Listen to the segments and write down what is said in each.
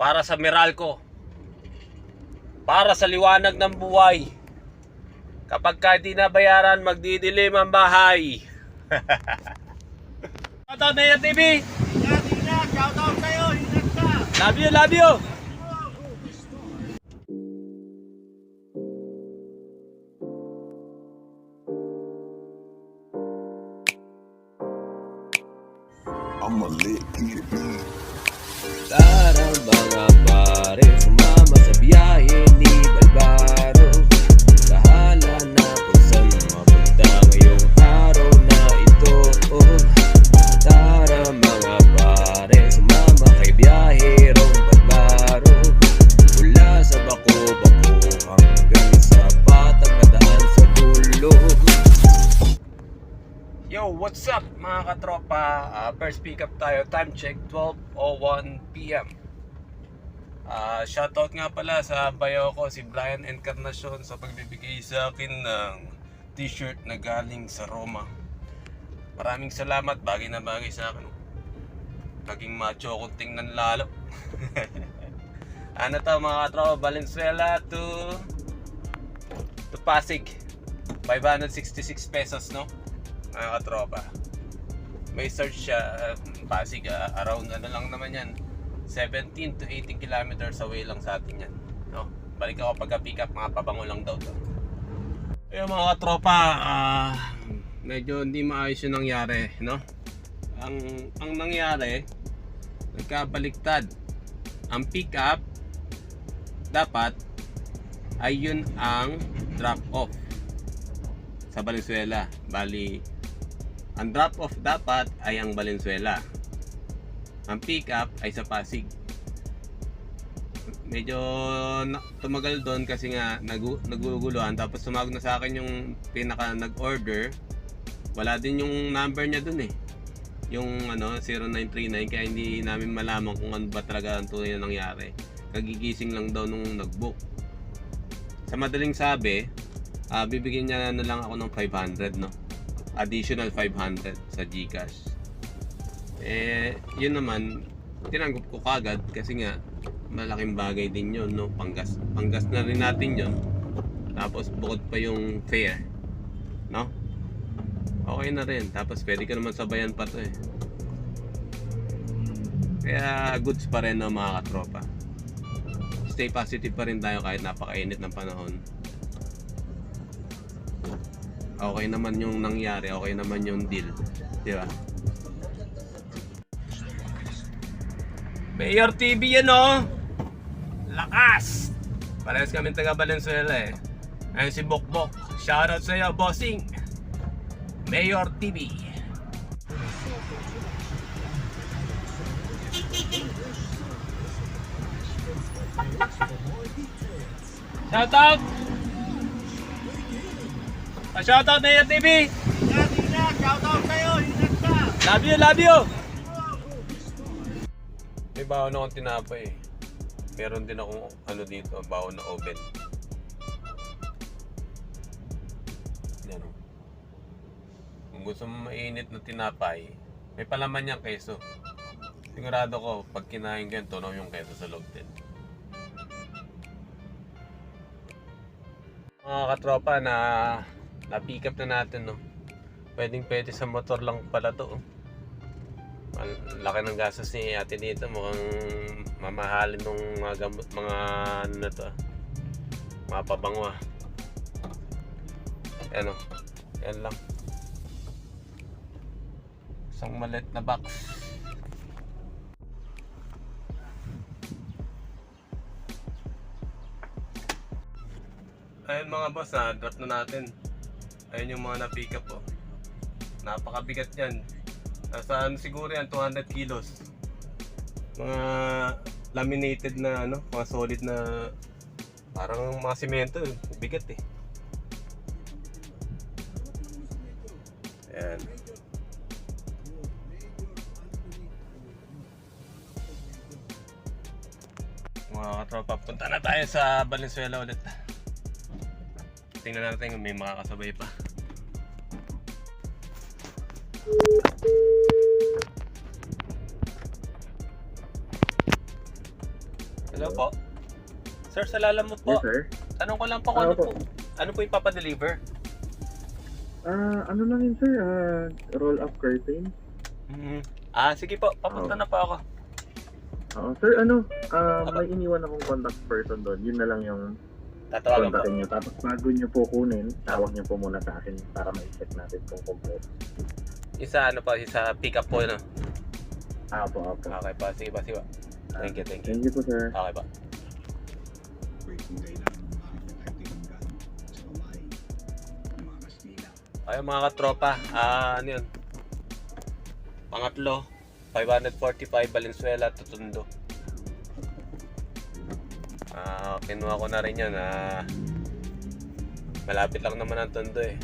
para sa Meralco, para sa liwanag ng buhay. Kapag ka di nabayaran, magdidilim ang bahay. Shoutout na yan, TV! Ingat, ingat. Shoutout sa'yo. Ingat ka. Love you, love you! I'm a lit kid, man. Tara mga pare, mga katropa? Ah, first pick up tayo. Time check, 12.01 p.m. Ah, shoutout nga pala sa bayo ko, si Brian Encarnacion sa pagbibigay sa akin ng t-shirt na galing sa Roma. Maraming salamat, bagay na bagay sa akin. Naging macho akong tingnan lalo. ano to mga katropa? Valenzuela to to Pasig. 566 pesos, no? mga katropa. May search siya, uh, Pasig, ah, around ano lang naman yan, 17 to 18 kilometers away lang sa atin yan. No? Balik ako pagka pick up, mga pabango lang daw to. Ayun mga katropa, ah, medyo hindi maayos yung nangyari, no? Ang, ang nangyari, nagkabaliktad. Ang pick up, dapat, ay yun ang drop off sa Valenzuela. Bali, ang drop off dapat ay ang Valenzuela. Ang pick up ay sa Pasig. Medyo tumagal doon kasi nga nagu, naguguluhan tapos tumawag na sa akin yung pinaka nag-order. Wala din yung number niya doon eh. Yung ano 0939 kaya hindi namin malaman kung ano ba talaga ang tunay na nangyari. Kagigising lang daw nung nag-book. Sa madaling sabi, ah bibigyan niya na lang ako ng 500 no additional 500 sa Gcash. Eh yun naman tinanggap ko kagad kasi nga malaking bagay din yun no? Panggas panggas na rin natin yun. Tapos bukod pa yung fare no? Okay na rin. Tapos pwede ka naman sabayan pa to eh. Kaya goods pa rin no mga katropa. Stay positive pa rin tayo kahit napakainit ng panahon okay naman yung nangyari, okay naman yung deal. Di ba? Mayor TV yan oh! Lakas! Parehas kami taga Valenzuela eh. Ayun si Bokbok. Shoutout sa iyo, bossing! Mayor TV. Shoutout! Ah, shoutout Mayor TV! Ingat, ingat. Shoutout sa'yo. Ingat ka. Love you, love you! May bawon akong tinapay eh. Meron din akong ano dito, bawon na oven. Yan o. Kung gusto mo mainit na tinapay, may palaman niyang keso. Sigurado ko, pag kinain ko yan, tunaw yung keso sa loob din. Mga katropa na na-pick up na natin, no? Pwedeng pwede sa motor lang pala to, oh. Laki ng gastos ni ate dito. Mukhang mamahalin nung mga gamot, mga ano na to. ah. Mga pabango ah. Ayan o. Yan lang. Isang malit na box. Ayun mga boss, na-drop na natin. Ayun yung mga na-pick up oh. Napakabigat yan. Nasa ano siguro yan, 200 kilos. Mga laminated na ano, mga solid na parang mga semento, eh. bigat eh. Ayan. Mga katropa, punta na tayo sa Valenzuela ulit. Tingnan natin kung may makakasabay pa. Hello po. Sir, sa lalamove po. Yes, sir. Tanong ko lang po kung ano opo. po. Ano po yung papadeliver? Ah, ano lang yun, sir? Ah, roll up curtain. Mhm. Ah, sige po. Papunta Oo. na po ako. Oo, sir, ano? Ah, Apa. may iniwan akong contact person doon. Yun na lang yung Tatawagan po. kontakin niyo. Tapos bago niyo po kunin, tawag niyo po muna sa akin para ma-check natin kung complete. Isa ano po, isa pick up po. No? Ah, po, opo. Okay po. Sige po, sige po. Thank you, thank you. Thank you po, sir. Okay po. Ayun mga katropa, ah, ano yun? Pangatlo, 545 Valenzuela, Tutundo. Ah, kinuha ko na rin yun. Ah, malapit lang naman ang Tondo eh.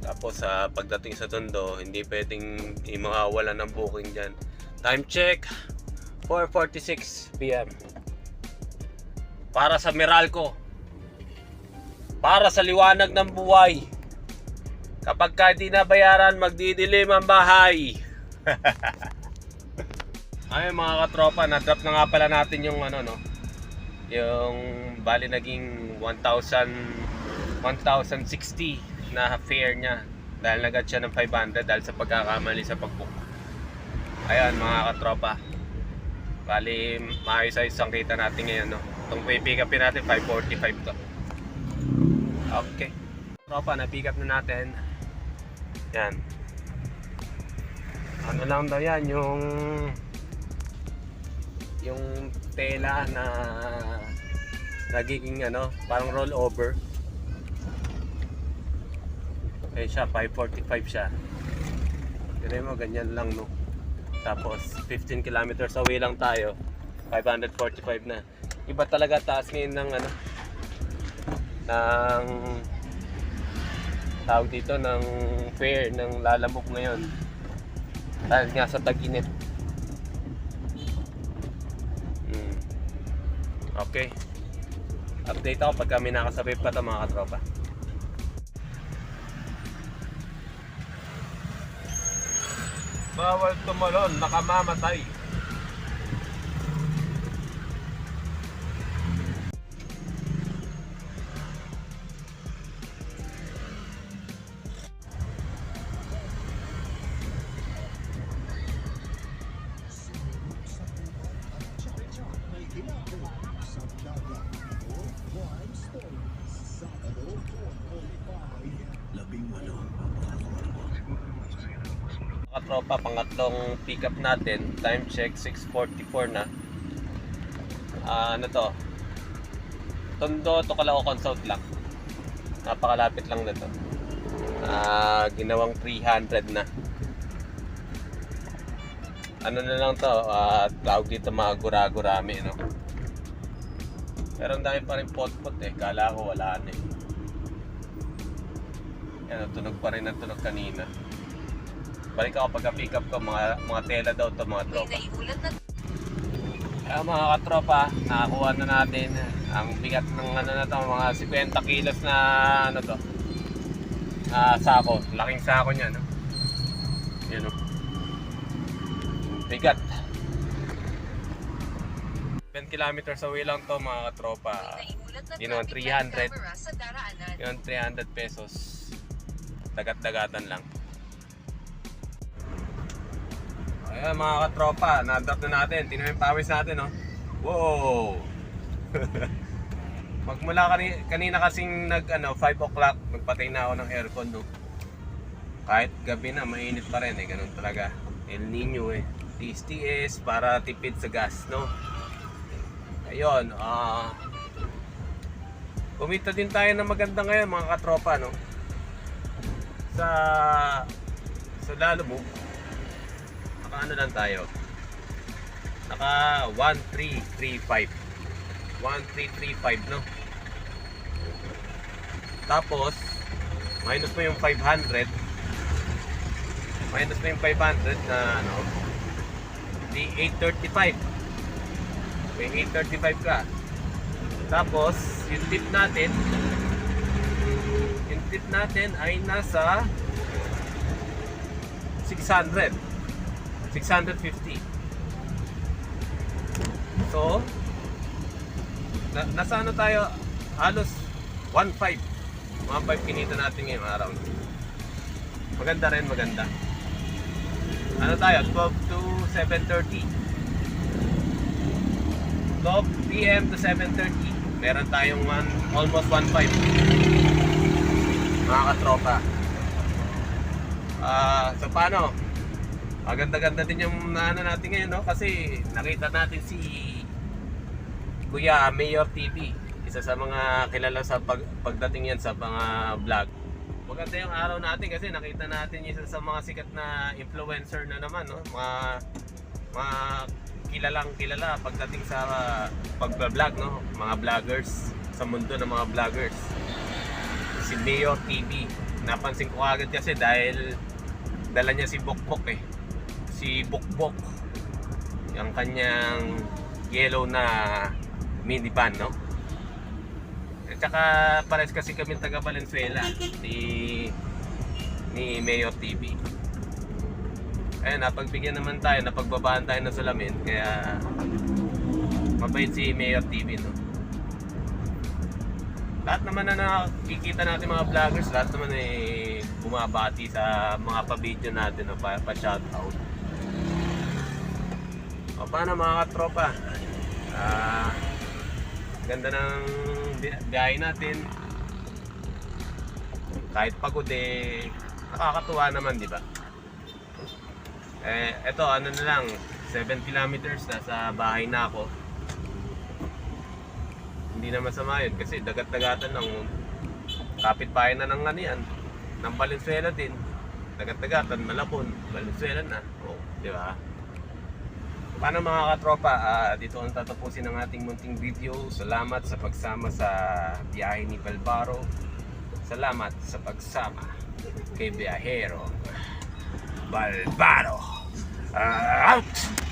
Tapos sa pagdating sa Tondo, hindi pwedeng imawala ng booking dyan. Time check, 4.46 p.m. Para sa Meralco. Para sa liwanag ng buhay. Kapag ka di nabayaran, magdidilim ang bahay. Ay mga katropa, na-drop na nga pala natin yung ano no. Yung bali naging 1,000 1,060 na fare niya dahil nagad siya ng 500 dahil sa pagkakamali sa pagbook. Ayan mga katropa. Bali, maayos-ayos ang kita natin ngayon no. Itong pick upin natin 545 to. Okay. Tropa, na-pick up na natin. Yan. Ano lang daw yan, yung yung tela na nagiging ano, parang roll over. Eh siya, 545 siya. Tignan mo, ganyan lang no. Tapos 15 kilometers away lang tayo. 545 na. Iba talaga taas ngayon ng ano ng tawag dito ng fair ng lalamog ngayon dahil nga sa taginit mm. okay update ako pag kami nakasabay pa ito mga katropa bawal tumalon nakamamatay katropa, pangatlong pick up natin. Time check, 6.44 na. Ah, ano to? Tondo to Calao Consult lang. Napakalapit lang na to. Ah, ginawang 300 na. Ano na lang to, ah, tawag dito mga gura-gurami, no? Pero ang dami pa rin pot-pot eh. Kala ko wala na eh. Yan, tunog pa rin ang tunog kanina. Balik ako pagka pick up ko, mga, mga tela daw to mga tropa. Kaya mga katropa, nakakuha na natin ang bigat ng ano na to, mga 50 kilos na ano to. na sako, laking sako niya, no? Yun o. Bigat. 10 kilometers away lang to mga katropa. Yun o, 300. Yun, 300 pesos. Dagat-dagatan lang. Ayan mga katropa, na-drop na natin. Tingnan yung pawis natin, no? Wow! Magmula kanina, kanina kasing nag, ano, 5 o'clock, nagpatay na ako ng aircon, no? Kahit gabi na, mainit pa rin, eh. Ganun talaga. El Nino, eh. TSTS para tipid sa gas, no? Ayun, ah... kumita din tayo ng maganda ngayon, mga katropa, no? Sa... Sa lalo mo, naka ano lang tayo? Naka 1335 1335 no? Tapos minus mo yung 500 minus mo yung 500 na ano? Di 835 may 835 ka. Tapos yung tip natin yung tip natin ay nasa 600 650. So na, nasa ano tayo, halos 1.5. 1.5 kinita natin ngayong araw. Maganda rin, maganda. Ano tayo, 12 to 7.30. 12 p.m. to 7.30. Meron tayong one, almost 1.5. Mga katropa. Ah, so paano? Maganda-ganda din yung ano natin ngayon, no? Kasi nakita natin si Kuya Mayor TV. Isa sa mga kilala sa pag, pagdating yan sa mga vlog. Maganda yung araw natin kasi nakita natin isa sa mga sikat na influencer na naman, no? Mga mga kilalang kilala pagdating sa pagba-vlog, no? Mga vloggers sa mundo ng mga vloggers. Si Mayor TV. Napansin ko agad kasi dahil dala niya si Bokbok eh. Si Bokbok. Yung kanyang yellow na minivan, no? At saka pares kasi kami taga Valenzuela ni ni Mayor TV. Ayun, napagbigyan naman tayo, napagbabaan tayo ng salamin, kaya mabait si Mayor TV, no? Lahat naman na nakikita natin mga vloggers, lahat naman eh bumabati sa mga pa-video natin, no? pa, pa-shoutout. O paano mga katropa? Ah, ganda ng bi- biyahe natin. Kahit pagod eh, nakakatuwa naman, di ba? Eh, eto, ano na lang, 7 kilometers na sa bahay na ako. Hindi na masama yun kasi dagat-dagatan ng kapitbahay na ng ano yan, ng Valenzuela din. Dagat-dagatan, Malabon, Valenzuela na. O, di ba? Paano mga katropa, ah, dito ang tatapusin ng ating munting video. Salamat sa pagsama sa biyahe ni Balbaro. Salamat sa pagsama kay Biyahero Balbaro. Ah, out!